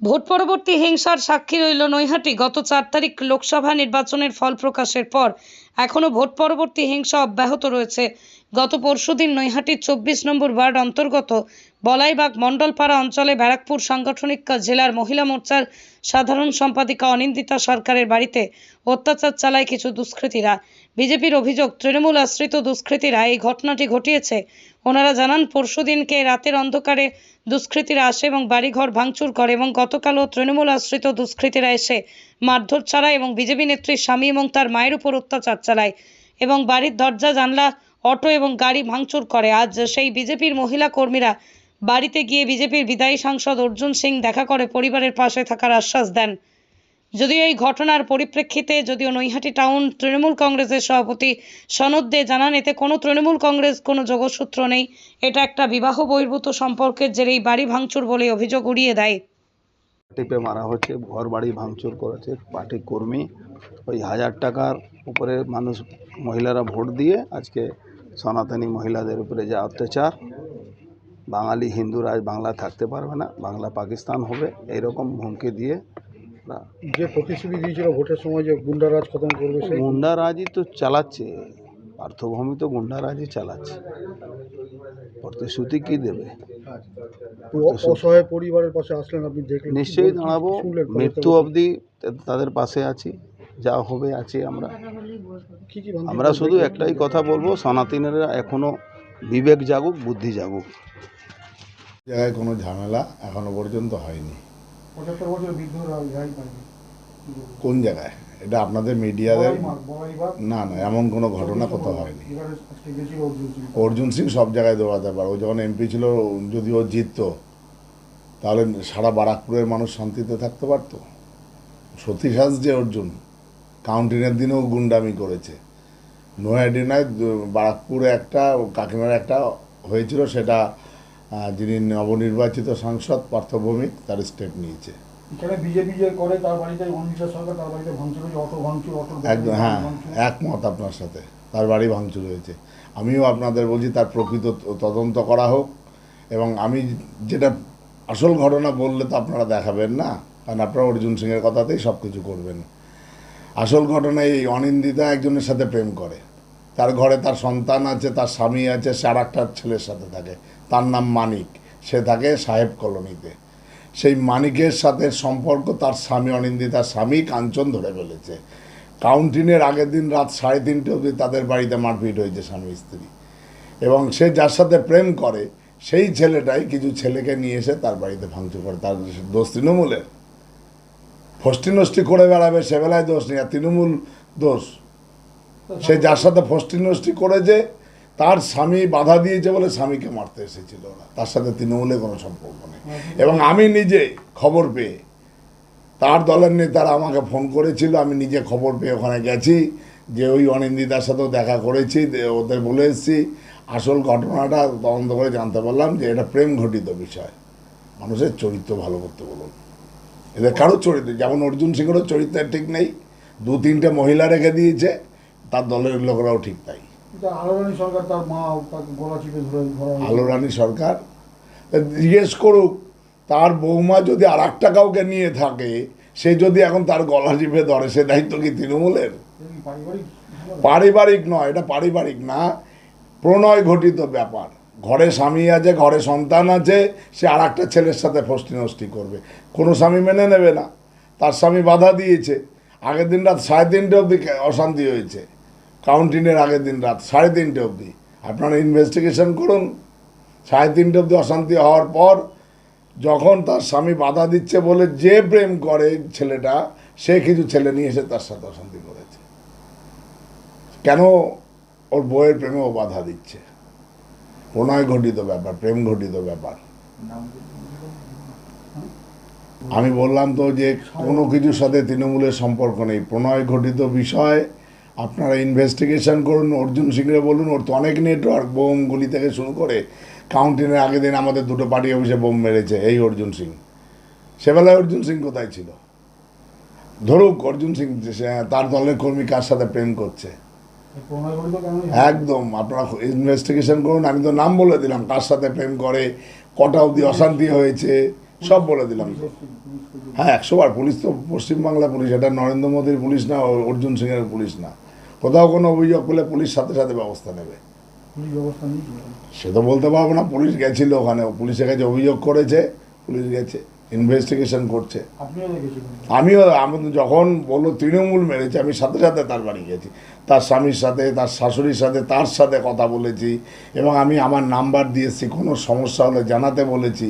Vote পরবর্তী হিংসার সাক্ষী রইল নৈহাটি। গত চার তারিখ লোকসভা নির্বাচনের ফল প্রকাশের পর এখনও ভোট পরবর্তী হিংসা অব্যাহত রয়েছে। গত পরশুদিন নৈহাটির চব্বিশ নম্বর ওয়ার্ড অন্তর্গত বলাইবাগ মণ্ডলপাড়া অঞ্চলে ব্যারাকপুর সাংগঠনিক জেলার মহিলা মোর্চার সাধারণ সম্পাদিকা অনিন্দিতা সরকারের বাড়িতে অত্যাচার চালায় কিছু দুষ্কৃতীরা। বিজেপির অভিযোগ, তৃণমূল আশ্রিত দুষ্কৃতীরা এই ঘটনাটি ঘটিয়েছে। ওনারা জানান পরশুদিনকে রাতের অন্ধকারে দুষ্কৃতীরা আসে এবং বাড়িঘর ভাঙচুর করে এবং গতকালও তৃণমূল আশ্রিত দুষ্কৃতীরা এসে মারধর চালায় এবং বিজেপি নেত্রীর স্বামী এবং তার মায়ের উপর অত্যাচার চালায় এবং বাড়ির দরজা, জানলা, অটো এবং গাড়ি ভাঙচুর করে। আজ সেই বিজেপির মহিলা কর্মীরা বাড়িতে গিয়ে বিজেপির বিদায়ী সাংসদ অর্জুন সিং দেখা করে পরিবারের পাশে থাকার আশ্বাস দেন। যদিও এই ঘটনার পরিপ্রেক্ষিতে যদিও নৈহাটি টাউন তৃণমূল কংগ্রেসের সভাপতি সনদ দে জানান, এতে কোনো তৃণমূল কংগ্রেস, কোনো যোগসূত্র নেই। এটা একটা বিবাহ বহির্ভূত সম্পর্কের জেরেই বাড়ি ভাঙচুর বলে অভিযোগ উড়িয়ে দেয়। টিপে মারা হচ্ছে ঘর বাড়ি ভাঙচুর করেছে পার্টি কর্মী। ওই হাজার টাকার উপরে মানুষ মহিলারা ভোট দিয়ে আজকে সনাতনী মহিলাদের উপরে যা অত্যাচার বাঙালি হিন্দুরা আজ বাংলা থাকতে পারবে না বাংলা পাকিস্তান হবে এইরকম হুমকি দিয়ে যে প্রতিশ্রুতি দিয়েছিল ভোটের সময় যে গুন্ডারাজ খতম করবে সেই গুন্ডারাজি তো চালাচ্ছে পার্থভূমি তো গুন্ডারাজি চালাচ্ছে। প্রতিশ্রুতি কি দেবে? অসহায় পরিবারের পাশে আসলেন আপনি দেখলেন নিশ্চয়ই দাঁড়াবো। মৃত্যু অবধি তাদের পাশে আছি যা হবে আছি আমরা। কি কি ভাঙচুর আমরা শুধু একটাই কথা বলব সনাতনীরা এখনও বিবেক জাগুক বুদ্ধি জাগুক। জায়গায় কোনো ঝামেলা এখনও পর্যন্ত হয়নি। পঁচাত্তর বছর বৃদ্ধরা কোন জায়গায়? এটা আপনাদের মিডিয়াদের না না এমন কোনো ঘটনা কোথাও হয়নি। অর্জুন সিং। সব জায়গায় দৌড়াতে পারে। ও যখন এমপি ছিল যদি ও জিততো তাহলে সারা বারাকপুরের মানুষ শান্তিতে থাকতে পারতো। সতী সাজ যে অর্জুন কাউন্টিনের দিনেও গুন্ডামি করেছে। নোয়াডিনায় বারাকপুরে একটা কাকিমার একটা হয়েছিল সেটা যিনি নবনির্বাচিত সাংসদ পার্থভৌমিক তার স্টেপ নিয়েছে। এখানে বিজেপি যে করে তার বাড়িতে অনিতা সরকার তার বাড়িতে ভাঙচুর হয়েছে অটো ভাঙচুর অটো একদম হ্যাঁ একমত আপনার সাথে তার বাড়ি ভাঙচুর হয়েছে। আমিও আপনাদের বলছি তার প্রকৃত তদন্ত করা হোক এবং আমি যেটা আসল ঘটনা বললে তো আপনারা দেখাবেন না কারণ আপনারা অর্জুন সিংয়ের কথাতেই সব কিছু করবেন। আসল ঘটনা এই অনিন্দিতা একজনের সাথে প্রেম করে। তার ঘরে তার সন্তান আছে তার স্বামী আছে সে আর একটা ছেলের সাথে থাকে। তার নাম মানিক সে থাকে সাহেব কলোনিতে। সেই মানিকের সাথে সম্পর্ক, তার স্বামী অনিন্দিতার স্বামী কাঞ্চন ধরে ফেলেছে। কাউন্টিনের আগের দিন রাত সাড়ে তিনটে অবধি তাদের বাড়িতে মারপিট হয়েছে স্বামী স্ত্রী। এবং সে যার সাথে প্রেম করে, সেই ছেলেটাই কিছু ছেলেকে নিয়ে এসে তার বাড়িতে ভাঙচুর করে। তার দোষ তৃণমূলের। ফষ্টি নষ্টি করে বেড়াবে, সে বেলায় দোষ নেই। আর তৃণমূল দোষ। সে যার সাথে ফষ্টি নষ্টি করেছে তার স্বামী বাধা দিয়েছে বলে স্বামীকে মারতে এসেছিল ওরা। তার সাথে তৃণমূলের কোনো সম্পর্ক নেই। এবং আমি নিজে খবর পেয়ে, তার দলের নেতারা আমাকে ফোন করেছিল, আমি নিজে খবর পেয়ে ওখানে গেছি, যে ওই অনিন্দিতার সাথেও দেখা করেছি ওদের বলে এসেছি। আসল ঘটনাটা তদন্ত করে জানতে পারলাম যে এটা প্রেম ঘটিত বিষয়। মানুষের চরিত্র ভালো করতে বলুন। এদের কারও চরিত্র, যেমন অর্জুন সিংয়েরও চরিত্র ঠিক নেই। দু তিনটে মহিলা রেখে দিয়েছে, তার দলের লোকেরাও ঠিক তাই। আলোরানী সরকার তার মা তাকে গলা চিপে ধরে ধরা আলো রানী সরকার? জিজ্ঞেস করুক তার বৌমা যদি আর একটা কাউকে নিয়ে থাকে সে যদি এখন তার গলা চিপে ধরে সে দায়িত্ব কি তৃণমূলের? পারিবারিক পারিবারিক নয় এটা পারিবারিক না প্রণয় ঘটিত ব্যাপার। ঘরে স্বামী আছে ঘরে সন্তান আছে সে আর একটা ছেলের সাথে ফষ্টি নষ্টি করবে। কোনো স্বামী মেনে নেবে না। তার স্বামী বাধা দিয়েছে। আগের দিন রাত সাড়ে তিনটে অবধি অশান্তি হয়েছে। কাউন্টিনের আগের দিন রাত সাড়ে তিনটে অবধি। আপনারা ইনভেস্টিগেশন করুন। সাড়ে তিনটে অবধি অশান্তি হওয়ার পর যখন তার স্বামী বাধা দিচ্ছে বলে যে প্রেম করে ছেলেটা, সে কিছু ছেলে নিয়ে এসে তার সাথে অশান্তি করেছে। কেন ওর বইয়ের প্রেমে ও বাধা দিচ্ছে? প্রণয় ঘটিত ব্যাপার, প্রেম ঘটিত ব্যাপার। আমি বললাম তো যে কোনো কিছুর সাথে তৃণমূলের সম্পর্ক নেই। প্রণয় ঘটিত বিষয় আপনারা ইনভেস্টিগেশন করুন, অর্জুন সিংরে বলুন, ওর তো অনেক নেটওয়ার্ক বোম গুলি থেকে শুরু করে কাউন্টিনের আগের দিন আমাদের দুটো পার্টি অফিসে বোম মেরেছে, এই অর্জুন সিং। সেবেলায় অর্জুন সিং কোথায় ছিল? ধরুক অর্জুন সিং তার দলের কর্মী কার সাথে প্রেম করছে? একদম, আপনারা ইনভেস্টিগেশন করুন, আমি তো নাম বলে দিলাম, কার সাথে প্রেম করে, কটা অবধি অশান্তি হয়েছে, সব বলে দিলাম তো। হ্যাঁ একশোবার পুলিশ তো পশ্চিমবাংলা পুলিশ, এটা নরেন্দ্র মোদীর পুলিশ না, অর্জুন সিংয়ের পুলিশ না। কোথাও কোনো অভিযোগ পেলে পুলিশ সাথে সাথে ব্যবস্থা নেবে। সে তো বলতে পারব না পুলিশ গেছিল ওখানে। পুলিশের কাছে অভিযোগ করেছে পুলিশ গেছে ইনভেস্টিগেশন করছে। আমিও আমি যখন বলল তৃণমূল মেরেছে আমি সাথে সাথে তার বাড়ি গেছি। তার স্বামীর সাথে তার শাশুড়ির সাথে তার সাথে কথা বলেছি এবং আমি আমার নাম্বার দিয়েছি কোনো সমস্যা হলে জানাতে বলেছি।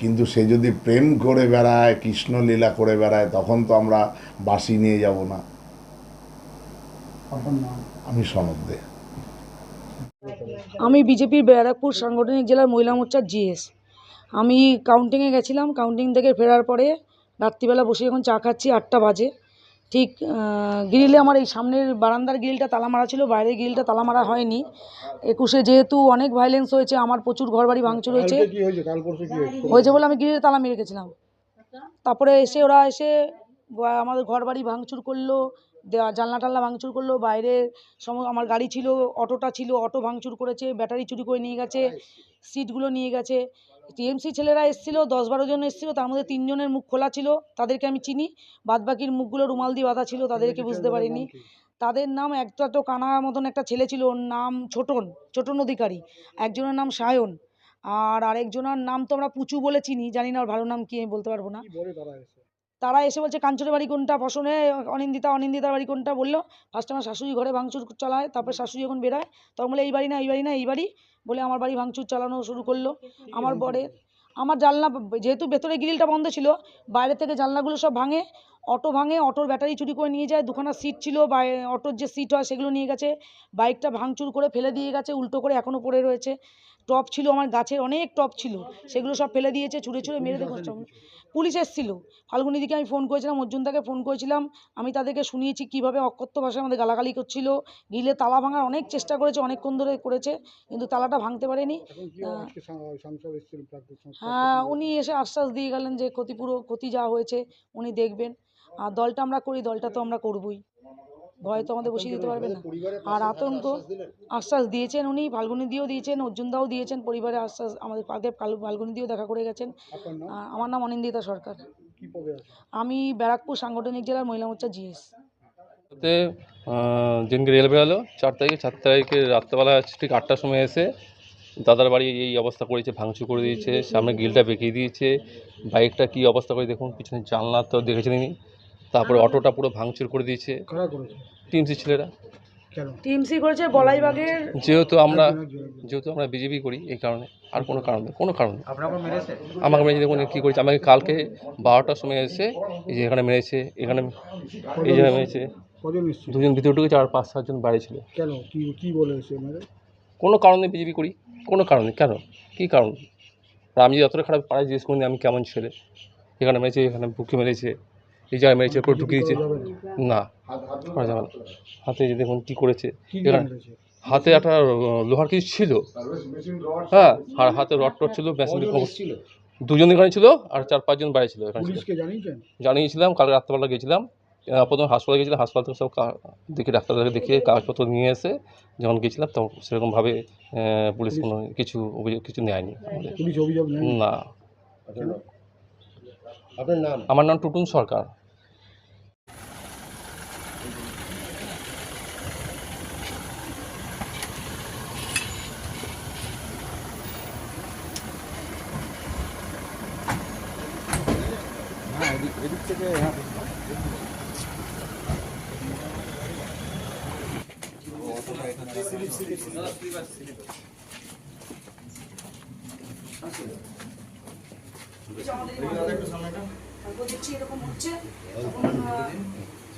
কিন্তু সে যদি প্রেম করে বেড়ায় কৃষ্ণলীলা করে বেড়ায় তখন তো আমরা বাসি নিয়ে যাব না। আমি সনদ। দে আমি বিজেপির ব্যারাকপুর সাংগঠনিক জেলার মহিলা মোর্চার জিএস। আমি কাউন্টিংয়ে গেছিলাম কাউন্টিং থেকে ফেরার পরে রাত্রিবেলা বসে যখন চা খাচ্ছি আটটা বাজে ঠিক গ্রিলে আমার এই সামনের বারান্দার গ্রিলটা তালা মারা ছিল বাইরের গ্রিলটা তালা মারা হয়নি। একুশে যেহেতু অনেক ভায়োলেন্স হয়েছে আমার প্রচুর ঘরবাড়ি ভাঙচুর হয়েছে। হয়েছে? বলে আমি গ্রিলে তালা মেরে গেছিলাম। তারপরে এসে ওরা এসে আমাদের ঘর বাড়ি ভাঙচুর করল দেয়া জানলা টাল্লা ভাঙচুর করল বাইরে সম আমার গাড়ি ছিল অটোটা ছিল অটো ভাঙচুর করেছে ব্যাটারি চুরি করে নিয়ে গেছে সিটগুলো নিয়ে গেছে। টিএমসি ছেলেরা এসেছিল দশ বারো জন এসেছিল তার মধ্যে তিনজনের মুখ খোলা ছিল তাদেরকে আমি চিনি। বাদবাকির মুখগুলো রুমাল দিয়ে বাঁধা ছিল তাদেরকে বুঝতে পারিনি তাদের নাম একটা তো কানা মতন একটা ছেলে ছিল ওর নাম ছোটন ছোটন অধিকারী। একজনের নাম সায়ন। আর আরেকজনের নাম তো আমরা পুচু বলে চিনি জানি না ওর ভালো নাম কি আমি বলতে পারব না। তারা এসে বলছে, কাঞ্চনের বাড়ি কোনটা? ফসনে অনিন্দিতা, অনিন্দিতার বাড়ি কোনটা? বলল, ফার্স্ট আমার শাশুড়ি ঘরে ভাঙচুর চালায় তারপর শাশুড়ি যখন বেরোয়, তখন বলে, এই বাড়ি না, এই বাড়ি না, এই বাড়ি? বলে, আমার বাড়ি ভাঙচুর চালানো শুরু করল, আমার বরের, আমার জানলা, যেহেতু ভেতরে গ্রিলটা বন্ধ ছিল, বাইরে থেকে জানলাগুলো সব ভাঙে অটো ভাঙে অটোর ব্যাটারি চুরি করে নিয়ে যায় দুখানা সিট ছিল বা অটোর যে সিট হয় সেগুলো নিয়ে গেছে বাইকটা ভাঙচুর করে ফেলে দিয়ে গেছে উল্টো করে এখনও পড়ে রয়েছে টপ ছিল আমার গাছের অনেক টপ ছিল সেগুলো সব ফেলে দিয়েছে ছুঁড়ে ছুঁড়ে মেরে দেখো পুলিশ এসেছিল ফাল্গুনিদিকে আমি ফোন করেছিলাম অর্জুনদাকে ফোন করেছিলাম আমি তাদেরকে শুনিয়েছি কীভাবে অকথ্য ভাষায় আমাদের গালাগালি করছিল গিলে তালা ভাঙার অনেক চেষ্টা করেছে অনেকক্ষণ ধরে করেছে কিন্তু তালাটা ভাঙতে পারেনি হ্যাঁ উনি এসে আশ্বাস দিয়ে গেলেন যে ক্ষতিপুরো ক্ষতি যা হয়েছে উনি দেখবেন। আর দলটা আমরা করি দলটা তো আমরা করবই। ভয় তো আমাদের বসিয়ে দিতে পারবে না। আর আতঙ্ক আশ্বাস দিয়েছেন উনি ফাল্গুনি দিয়েও দিয়েছেন অর্জুনদাও দিয়েছেন পরিবারে আশ্বাস আমাদের ফাল- ফাল্গুনি দিয়েও দেখা করে গেছেন। আমার নাম অনিন্দিতা সরকার। কি পদে আছে আমি ব্যারাকপুর সাংগঠনিক জেলার মহিলা মোর্চা জিএস। যেদিনকে রেল বেরোলো চার তারিখে চার তারিখে রাত্রেবেলা ঠিক আটটার সময় এসে দাদার বাড়ি এই অবস্থা করেছে ভাঙচুর করে দিয়েছে সামনে গিলটা বেঁকিয়ে দিয়েছে। বাইকটা কী অবস্থা করে দেখুন পিছনে জানলা তো দেখেছেনই তারপরে অটোটা পুরো ভাঙচুর করে দিয়েছে। কারা করেছে? টিএমসি ছেলেরা। কেন? টিএমসি করেছে বলাইবাগের যেহেতু আমরা একজন। যেহেতু আমরা বিজেপি করি এই কারণে। আর কোনো কারণ নেই কোনো কারণ নেই। আমাকে মেরেছে দেখুন কী করেছে। আমাকে কালকে বারোটার সময় এসে এই যে এখানে মেরেছে এখানে এই জায়গায় মেরেছে। দুজন ভিতরে ঢুকেছে আর পাঁচ সাতজন বাইরে ছিল। কেন? কি কি বলে এসে মানে কোনো কারণে বিজেপি করি কোনো কারণে কেন? কী কারণ? আমি যতটা খারাপ পাড়ায় জিজ্ঞেস করিনি আমি কেমন ছেলে? এখানে মেরেছে এখানে বুকে মেরেছে। এই জায়গায় মেরেছে পুরো ঢুকিয়ে দিয়েছে। না করা যাবে না। হাতে যে দেখুন কী করেছে এখানে হাতে একটা লোহার কিছু ছিল। হ্যাঁ আর হাতে রড টড ছিল মেশিন ছিল দুজন এখানে ছিল আর চার পাঁচজন বাইরে ছিল এখানে জানিয়েছিলাম কাল রাত্রেবেলা গেছিলাম। প্রথমে হাসপাতালে গেছিলাম হাসপাতাল থেকে সব দেখে ডাক্তারকে দেখিয়ে কাগজপত্র নিয়ে এসে যখন গেছিলাম তখন সেরকমভাবে পুলিশ কোনো কিছু অভিযোগ কিছু নেয়নি না। আপনার নাম? আমার নাম টুটুন সরকার। তারপর দেখছি এরকম হচ্ছে তখন,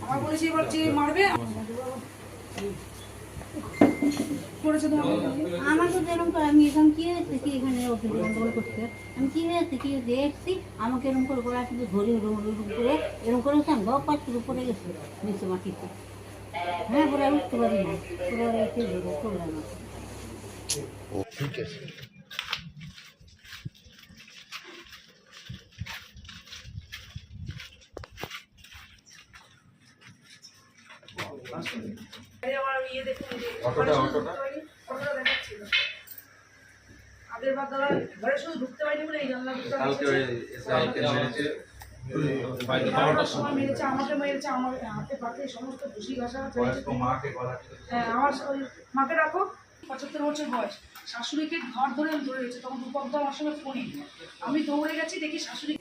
আমার বলেছি এবার যে মারবে করেছে আমাকে তো এরকম করে আমি এরকম এখানে অফিস গন্ডগোল করতে আমি কি হয়েছে কি দেখছি আমাকে এরকম করে শুধু ধরে করে এরকম করে আমি গপ পাচ্ছি উপরে গেছে নিচে হ্যাঁ পরে আমি আমাকে এই আমার ইয়ে দেখুন এই যে, অটোটা অটোটা। বার দাদা ঘরে শুধু ঢুকতে পারিনি বলে এই জানলা মেরেছে হ্যাঁ ওই মাকে রাখো পঁচাত্তর বছর বয়স। শাশুড়িকে ঘর ধরে ধরে রয়েছে তখন রূপক দা আমার সঙ্গে ফোনে। আমি দৌড়ে গেছি দেখি শাশুড়ি